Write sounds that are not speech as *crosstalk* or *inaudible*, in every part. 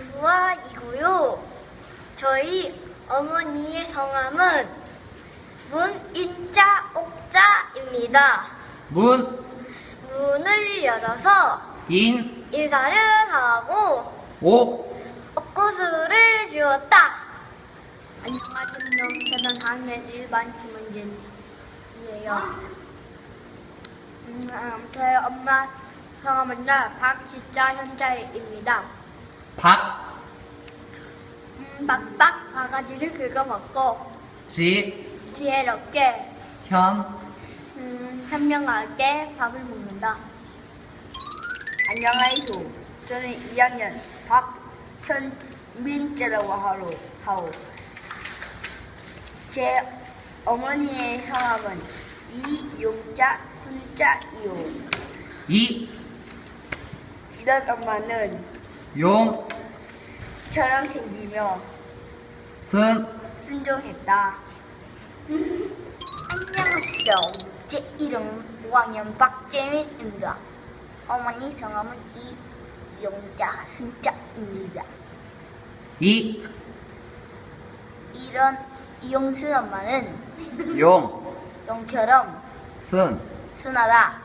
조수아이고요. 저희 어머니의 성함은 문인자 옥자입니다. 문 문을 열어서 인, 인사를 하고 옥, 옥구슬을 지웠다. 안녕하세요. 저는 4학년 1반 김은진이에요. 음, 저희 엄마 성함은 박지자 현자입니다. 박, 음, 박박 바가지를 긁어먹고 지, 지혜롭게 현, 음, 현명하게 밥을 먹는다. 안녕하세요. 저는 2학년 박현민재라고 하로 하오. 제 어머니의 성함은 이용자 순자이요. 이, 이런 엄마는 용, 저랑 생기며 순, 순종했다. *laughs* 안녕하세요. 제 이름 5학년 박재민입니다. 어머니 성함은 이용자 순자입니다. 이, 이런 이용순 엄마는 용, *laughs* 용처럼 순, 순하다.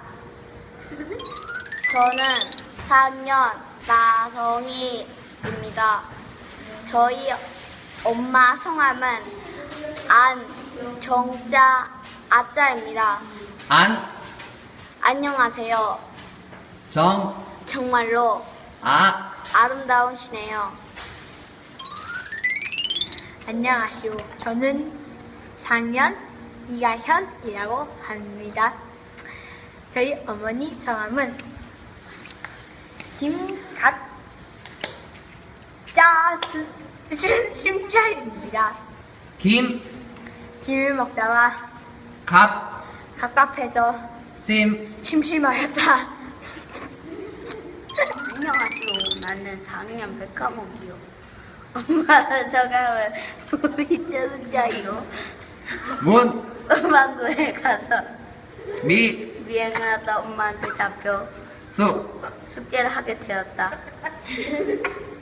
저는 4학년 나성희입니다. 저희 엄마 성함은 안정자 아자입니다. 안, 안녕하세요. 정, 정말로 아, 아름다우시네요. 안녕하시오. 저는 4학년 이가현이라고 합니다. 저희 어머니 성함은 김갓자심자입니다. 김, 김을 먹다가 갑, 갑갑해서 심, 심심하였다. 안녕하세요. 나는 4학년 백화목이요. 엄마 성함은 이천자이요. 문, 음악고에 가서 미, 미행을 하다 엄마한테 잡혀 수, 숙제를 하게 되었다. *laughs*